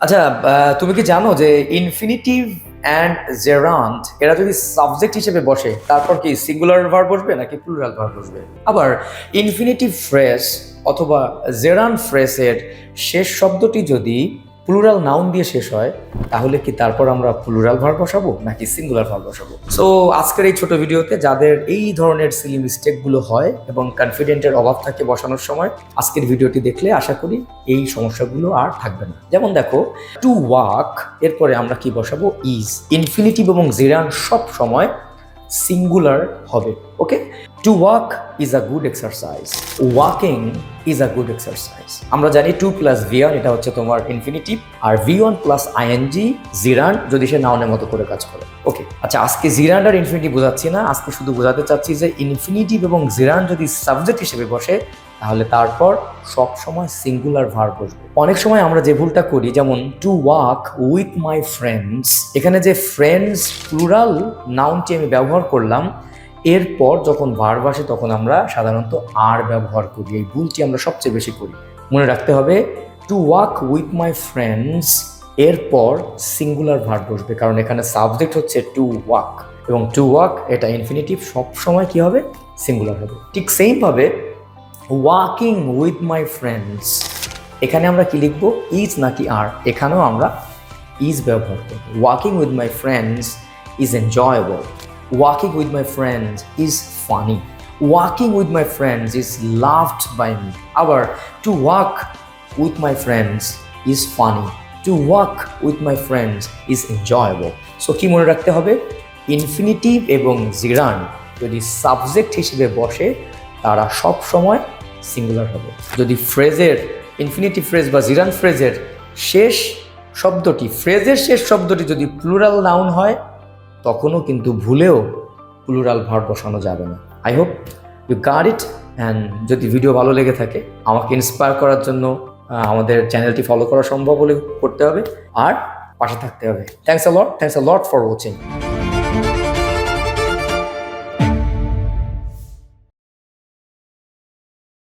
আচ্ছা তুমি কি জানো যে ইনফিনিটিভ অ্যান্ড জেরান্ট এরা যদি সাবজেক্ট হিসেবে বসে, তারপর কি সিঙ্গুলার ভার বসবে নাকি প্লুরাল ভার বসবে? আবার ইনফিনিটিভ ফ্রেস অথবা জেরান ফ্রেসের শেষ শব্দটি যদি প্লুরাল নাউন দিয়ে শেষ হয়, তাহলে কি তারপর আমরা প্লুরাল ভার বসাবো নাকি সিঙ্গুলার ভার বসাবো? সো আজকের এই ছোট ভিডিওতে যাদের এই ধরনের সিলি মিস্টেকগুলো হয় এবং কনফিডেন্টের অভাব থাকে বসানোর সময়, আজকের ভিডিওটি দেখলে আশা করি এই সমস্যাগুলো আর থাকবে না। যেমন দেখো টু ওয়াক এরপরে আমরা কি বসাবো? ইজ ইনফিনিটিভ এবং জিরান সব সময় সিঙ্গুলার হবে। Okay to walk is a good exercise walking is a good exercise আমরা জানি টু প্লাস ভিয়ান এটা হচ্ছে তোমার ইনফিনিটিভ আর V one plus ING gerund যদি সে নাউনের মতো করে কাজ করে। ওকে আচ্ছা আজকে জিরান আর ইনফিনিটিভ বোঝাচ্ছি না, আজকে শুধু বোঝাতে চাচ্ছি যে ইনফিনিটিভ এবং জিরান যদি সাবজেক্ট হিসেবে বসে, তাহলে তারপর সব সময় সিঙ্গুলার ভার বসবে। অনেক সময় আমরা যে ভুলটা করি, যেমন to walk with my friends এখানে যে ফ্রেন্ডস প্লুরাল নাউনটি আমি ব্যবহার করলাম এরপর যখন ভার্ব আসে, তখন আমরা সাধারণত আর ব্যবহার করি। এই ভুলটি আমরা সবচেয়ে বেশি করি। মনে রাখতে হবে to walk with my friends এরপর সিঙ্গুলার ভার্ব বসবে। কারণ এখানে সাবজেক্ট হচ্ছে টু ওয়াক এবং টু ওয়াক এটা ইনফিনিটিভ সবসময় কি হবে? সিঙ্গুলার হবে। ঠিক সেমভাবে ওয়াকিং উইথ মাই ফ্রেন্ডস এখানে আমরা কি লিখব? ইজ নাকি আর এখানেও আমরা ইজ ব্যবহার করব। Walking with my friends is enjoyable walking with my friends is funny walking with my friends is loved by me আবার to walk with my friends is funny to walk with my friends is enjoyable so কি মনে রাখতে হবে? Infinitive এবং জিরান যদি subject হিসেবে বসে, তারা সব সময় সিঙ্গুলার হবে। যদি ফ্রেজের ইনফিনিটিভ ফ্রেজ বা জিরান ফ্রেজের শেষ শব্দটি ফ্রেজের শেষ শব্দটি যদি প্লুরাল নাউন হয় তখনও কিন্তু ভুলেও প্লুরাল ভার বসানো যাবে না। I hope you got it and যদি ভিডিও ভালো লেগে থাকে, আমাকে ইন্সপায়ার করার জন্য আমাদের চ্যানেলটি ফলো করা সম্ভব হলে করতে হবে। আর পাশে থাকতে হবে। Thanks a lot thanks a lot for watching